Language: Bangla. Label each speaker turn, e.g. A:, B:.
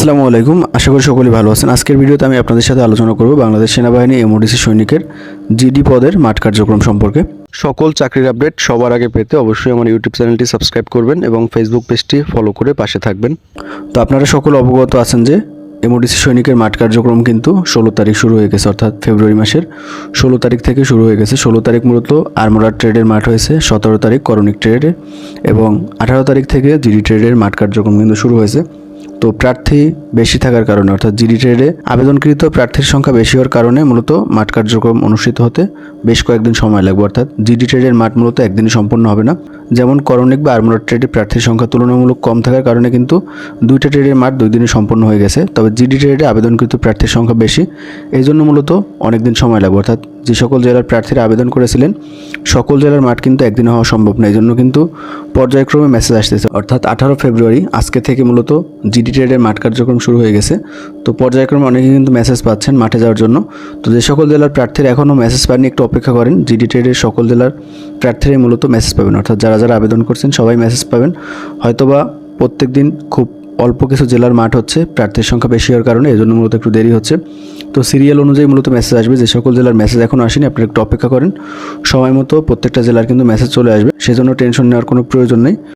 A: আসসালামু আলাইকুম। আশা করি সকলেই ভালো আছেন। আজকের ভিডিওতে আমি আপনাদের সাথে আলোচনা করব বাংলাদেশ সেনাবাহিনী এমওডিসি সৈনিকের জিডি পদের মাঠ কার্যক্রম সম্পর্কে। সকল চাকরির আপডেট সবার আগে পেতে অবশ্যই আমার ইউটিউব চ্যানেলটি সাবস্ক্রাইব করবেন এবং ফেসবুক পেজটি ফলো করে পাশে থাকবেন। তো আপনারা সকল অবগত আছেন যে এমওডিসি সৈনিকের মাঠ কার্যক্রম কিন্তু ষোলো তারিখ শুরু হয়ে গেছে অর্থাৎ ফেব্রুয়ারি মাসের ষোলো তারিখ থেকে শুরু হয়ে গেছে। ষোলো তারিখ মূলত আর্মোরার ট্রেডের মাঠ হয়েছে সতেরো তারিখ করণিক ট্রেডে এবং আঠারো তারিখ থেকে জিডি ট্রেডের মাঠ কার্যক্রম কিন্তু শুরু হয়েছে। তো প্রার্থী বেশি থাকার কারণে, অর্থাৎ জিডি ট্রেডে আবেদনকৃত প্রার্থীর সংখ্যা বেশি হওয়ার কারণে মূলত মাঠ কার্যক্রম অনুষ্ঠিত হতে বেশ কয়েকদিন সময় লাগবে, অর্থাৎ জিডি ট্রেডের মাঠ মূলত একদিনই সম্পন্ন হবে না। যেমন করণিক বা আর্মোরার ট্রেডে প্রার্থীর সংখ্যা তুলনামূলক কম থাকার কারণে কিন্তু দুইটা ট্রেডের মাঠ দুই দিনে সম্পন্ন হয়ে গেছে। তবে জিডি ট্রেডে আবেদনকৃত প্রার্থীর সংখ্যা বেশি। এই জন্য মূলত অনেক দিন সময় লাগবে। অর্থাৎ যে সকল জেলার প্রার্থীরা আবেদন করেছিলেন, সকল জেলার মাঠ কিন্তু একদিনে হওয়া সম্ভব না এই জন্য কিন্তু পর্যায়ক্রমে মেসেজ আসতেছে। অর্থাৎ আঠারো ফেব্রুয়ারি আজকে থেকে মূলত জিডি ট্রেডের মাঠ কার্যক্রম শুরু হয়ে গেছে। তো পর্যায়ক্রমে অনেকে কিন্তু মেসেজ পাচ্ছেন মাঠে যাওয়ার জন্য। তো যে সকল জেলার প্রার্থীরা এখনও মেসেজ পাননি, একটু অপেক্ষা করেন। জিডি ট্রেডের সকল জেলার প্রার্থীরাই মূলত মেসেজ পাবেন। অর্থাৎ যারা যারা আবেদন করছেন, সবাই মেসেজ পাবেন। হয়তোবা প্রত্যেক দিন খুব অল্প কিছু জেলার মাঠ হচ্ছে, প্রার্থীর সংখ্যা বেশি হওয়ার কারণে, এজন্য জন্য মূলত একটু দেরি হচ্ছে। তো সিরিয়াল অনুযায়ী মূলত মেসেজ আসবে। যে সকল জেলার মেসেজ এখনও আসেনি, আপনারা একটু অপেক্ষা করেন। সময় মতো প্রত্যেকটা জেলার কিন্তু মেসেজ চলে আসবে। সেজন্য টেনশন নেওয়ার কোনো প্রয়োজন নেই।